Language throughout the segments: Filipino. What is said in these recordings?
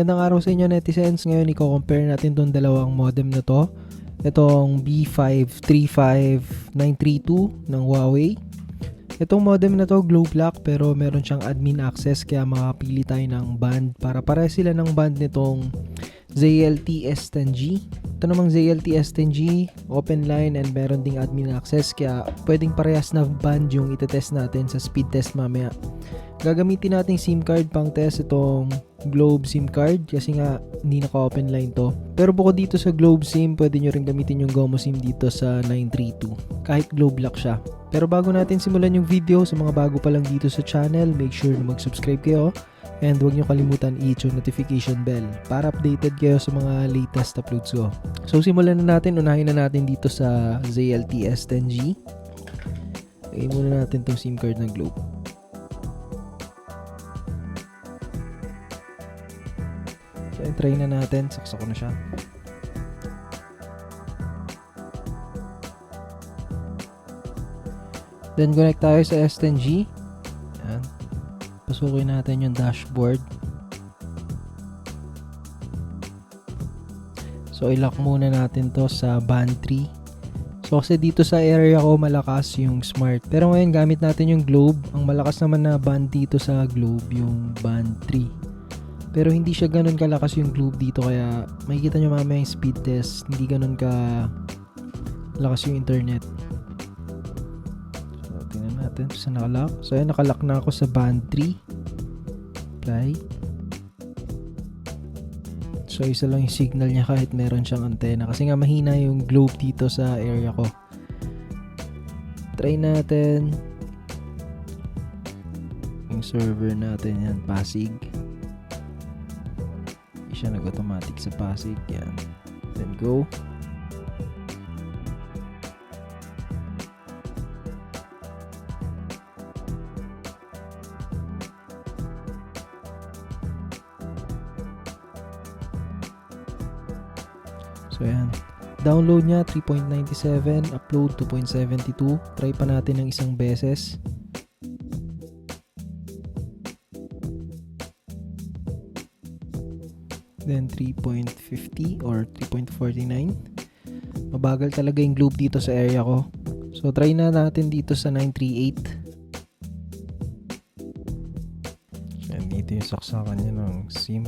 Magandang araw sa inyo netizens. Ngayon i-compare natin tong dalawang modem na to. Itong B535932 ng Huawei. Itong modem na to Glow Black pero meron siyang admin access kaya makapili tayo ng band para pare sila ng band nitong ZLT S10G. Ito namang ZLT S10G, open line and meron ding admin access kaya pwedeng parehas na band yung itetest natin sa speed test mamaya. Gagamitin nating SIM card pang test itong Globe SIM card kasi nga hindi naka-open line to. Pero bukod dito sa Globe SIM, pwede nyo rin gamitin yung Gomo SIM dito sa 932 kahit Globe Lock siya. Pero bago natin simulan yung video, sa mga bago pa lang dito sa channel, make sure na mag-subscribe kayo and huwag nyo kalimutan i-hit yung notification bell para updated kayo sa mga latest uploads ko. So simulan na natin, unahin na natin dito sa ZLT S10G. Lagay muna natin tong SIM card ng Globe. So, try na natin. Saksak ko na siya. Then, connect tayo sa S10G. Yan. Pasukin natin yung dashboard. So, ilock muna natin to sa band 3. So, kasi dito sa area ko malakas yung smart. Pero ngayon, gamit natin yung globe. Ang malakas naman na band dito sa globe, yung band 3. Pero hindi siya ganun kalakas yung globe dito kaya makikita nyo mamaya yung speed test hindi ganun ka lakas yung internet. So tingnan natin sa nakalock. So ayan nakalock na ako sa band 3. Apply. So isa lang yung signal niya kahit meron siyang antena kasi nga mahina yung globe dito sa area ko. Try natin yung server natin yan Pasig siya nag-automatic sa Pasig. Yan. Then go. So yan. Download niya 3.97, upload 2.72. Try pa natin ng isang beses. Then 3.50 or 3.49 mabagal talaga yung globe dito sa area ko. So try na natin dito sa 938 yan dito yung saksakan niya ng sim.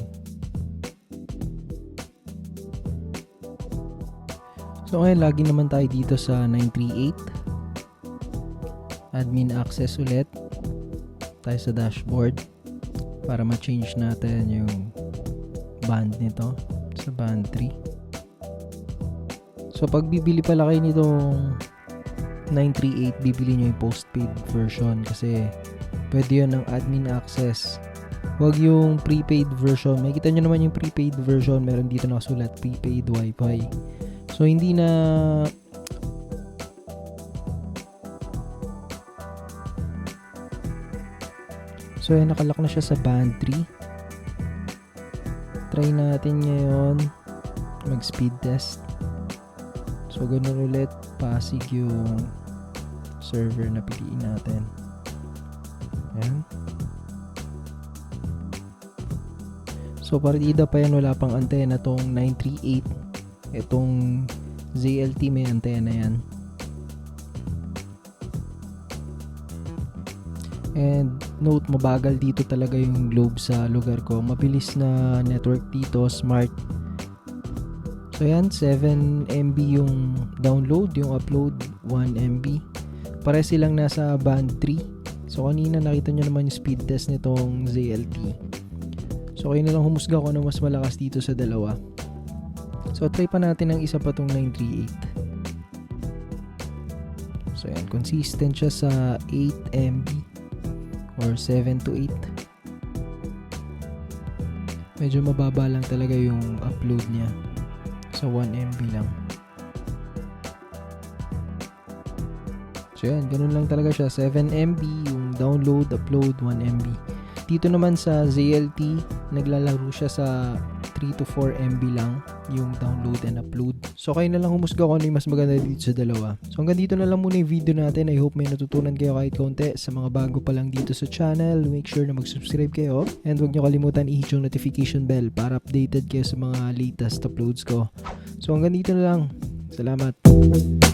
So ngayon lagi naman tayo dito sa 938 admin access ulit. Tayo sa dashboard para ma-change natin yung band nito sa band 3 so pag bibili pala kayo nitong 938 bibili nyo yung postpaid version kasi pwede yun ng admin access. Wag yung prepaid version. Makikita nyo naman yung prepaid version meron dito nakasulat prepaid wifi. So hindi na so yan nakalock na siya sa band 3 try natin ngayon. Mag speed test. So ganun ulit. Pasig yung server na piliin natin. Yan so partida pa yan. Wala pang antena tong 938 itong ZLT may antena yan and note mabagal dito talaga yung globe sa lugar ko. Mabilis na network dito smart. So yan 7 MB yung download yung upload 1 MB pare silang nasa band 3 so kanina nakita nyo naman yung speed test nitong ZLT so kayo na lang humusga kung ano mas malakas dito sa dalawa. So try pa natin ang isa pa tong 938 so yan consistent siya sa 8 MB or 7 to 8 medyo mababa lang talaga yung upload niya. Sa 1 MB lang. So yan. Ganun lang talaga siya. 7 MB yung download upload 1 MB dito naman sa ZLT naglalaro siya sa 3 to 4 MB lang yung download and upload. So kayo na lang humusga kung ano yung mas maganda dito sa dalawa. So hanggang dito na lang muna yung video natin. I hope may natutunan kayo kahit konti. Sa mga bago pa lang dito sa channel, make sure na mag-subscribe kayo. And huwag nyo kalimutan i-hit yung notification bell para updated kayo sa mga latest uploads ko. So hanggang dito na lang. Salamat.